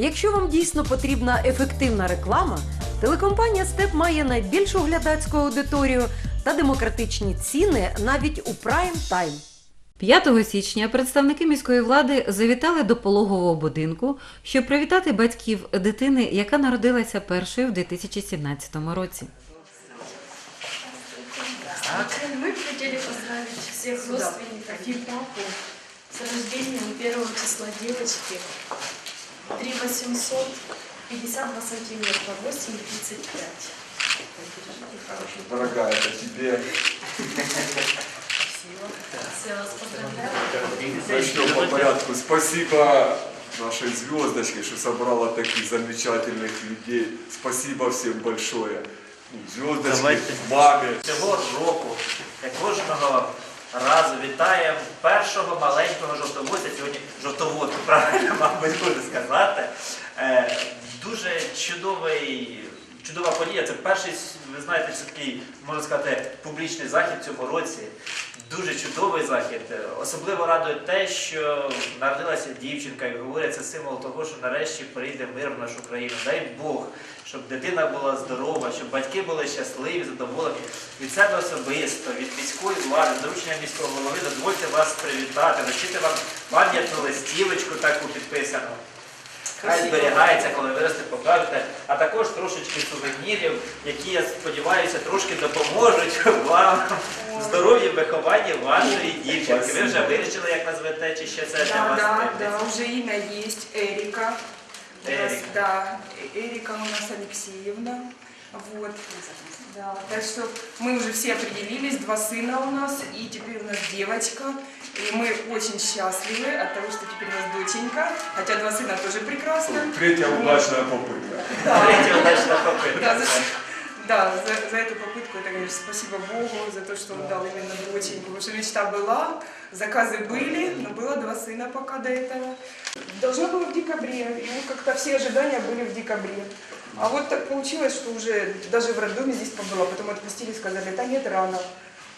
Якщо вам дійсно потрібна ефективна реклама, телекомпанія Степ має найбільшу глядацьку аудиторію та демократичні ціни навіть у прайм тайм. 5 січня представники міської влади завітали до пологового будинку, щоб привітати батьків дитини, яка народилася першою в 2017 році. Мы бы хотели поздравить всех родственников и папу с рождением первого числа девочки. 3 800, 52 сантиметра, 8 35. Дорогая, это тебе. Все, вас поздравляю. Начнем по порядку. Спасибо нашей звездочке, что собрала таких замечательных людей. Спасибо всем большое. Ну, Давайте. маме. Цього року, як кожного разу, вітаємо першого маленького жовтоводця, сьогодні жовтовод, правильно, мабуть, буде сказати. Е, дуже чудовий, чудова подія. Це перший, ви знаєте, це такий, можна сказати, публічний захід цього році. Дуже чудовий захід. Особливо радує те, що народилася дівчинка, і говорять, це символ того, що нарешті прийде мир в нашу країну. Дай Бог, щоб дитина була здорова, щоб батьки були щасливі, задоволені. Від себе особисто, від міської влади, доручення міського голови, дозвольте вас привітати, вручити вам пам'ятну листівочку таку підписану. Хай зберігається, коли виросте, покажете, а також трошечки сувенірів, які, я сподіваюся, трошки допоможуть вам в здоров'ї вихованні вашої дівчинки. Ви вже вирішили, як назвете, чи ще це для Да, вас да, таємниця? да, уже имя есть Эрика. У нас, Эрика. да, Э- Эрика у нас Алексеевна. Вот. Да, так что мы уже все определились, два сына у нас, и теперь у нас девочка. И мы очень счастливы от того, что теперь у нас доченька, хотя два сына тоже прекрасно. Третья удачная попытка. Да, Третя удачна попитка. да, за, да, за, за эту попытку, это, конечно, спасибо Богу за то, что он дал именно доченьку, потому что мечта была, заказы были, но было два сына пока до этого. Должно было в декабре, и вот как-то все ожидания были в декабре. А вот так получилось, что уже даже в роддоме здесь побыла, потом отпустили, сказали, да нет, рано.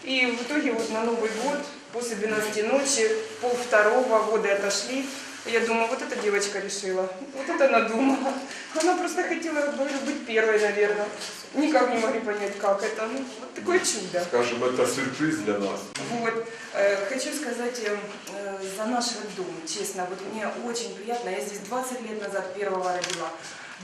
И в итоге вот на Новый год, после 12 ночи, пол второго года отошли, я думаю, вот эта девочка решила, вот это надумала. Она просто хотела быть первой, наверное. Никак не могли понять, как это. Ну, вот такое чудо. Скажем, это сюрприз для нас. Вот. Э, Хочу сказать э, э, за наш роддом, честно, вот мне очень приятно. Я здесь 20 лет назад первого родила,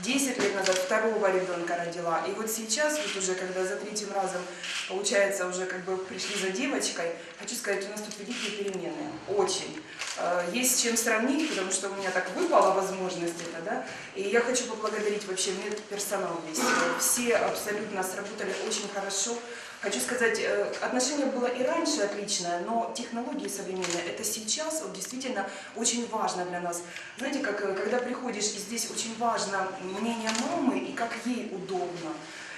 10 лет назад второго ребенка родила. И вот сейчас, вот уже когда за третьим разом, получается, уже как бы пришли за девочкой, хочу сказать, у нас тут великие перемены, очень. Э, Есть с чем сравнить, потому что у меня так выпала возможность это, да. И я хочу поблагодарить вообще медперсонал весь. Все абсолютно сработали очень хорошо. Хочу сказать, э, отношение было и раньше отличное, но технологии современные, это сейчас вот, действительно очень важно для нас. Знаете, как э, когда приходишь, и здесь очень важно мнение мамы и как ей удобно.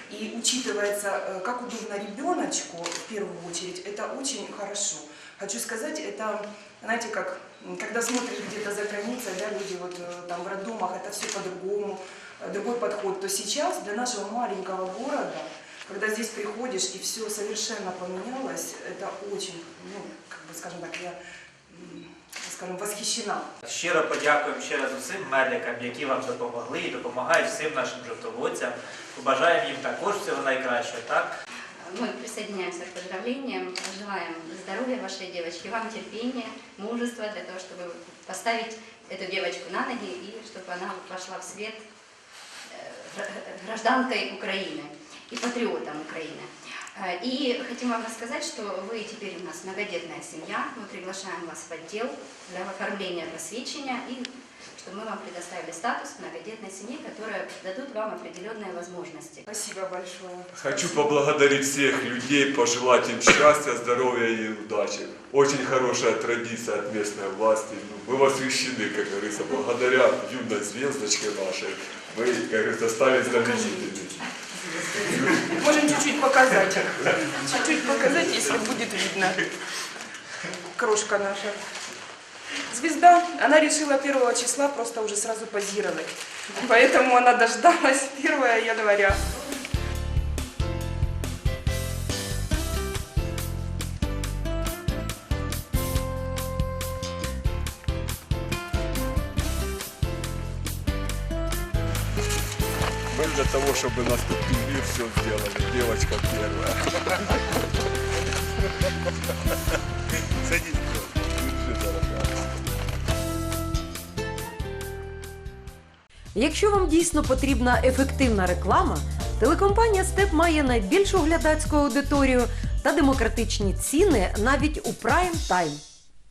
И учитывается, э, как удобно ребеночку в первую очередь, это очень хорошо. Хочу сказать, это, знаете, как когда смотришь где-то за границей, да, люди вот э, там в роддомах, это все по-другому, э, другой подход, то сейчас для нашего маленького города, когда здесь приходишь и все совершенно поменялось, это очень, ну, как бы, скажем так, я, м, скажем, восхищена. Щиро подякуємо ще раз усім медикам, які вам допомогли і допомагають всім нашим жовтоводцям. Побажаємо їм також всього найкращого, так? Мы присоединяемся к поздравлениям, желаем здоровья вашей девочке, вам терпения, мужества для того, чтобы поставить эту девочку на ноги и чтобы она пошла в свет э, гра- гражданкой Украины И патриотом Украины. Э, И хотим вам рассказать, что вы теперь у нас многодетная семья. Мы приглашаем вас в отдел для оформления посвящения и чтобы мы вам предоставили статус многодетной семьи, которые дадут вам определенные возможности. Спасибо большое. Хочу поблагодарить всех людей, пожелать им счастья, здоровья и удачи. Очень хорошая традиция от местной власти. Ну, Мы восхищены, как говорится, благодаря юной звездочке нашей. Мы, как говорится, стали знаменитыми. Можем чуть-чуть показать. Чуть-чуть показать, если будет видно. Крошка наша. Звезда, она решила первого числа просто уже сразу позировать. Поэтому она дождалась 1 января. Мы для того, чтобы наступил мир, все сделали. Девочка первая. Садись, держи, дорогая. Якщо вам дійсно потрібна ефективна реклама, телекомпанія Степ має найбільшу глядацьку аудиторію та демократичні ціни навіть у прайм тайм.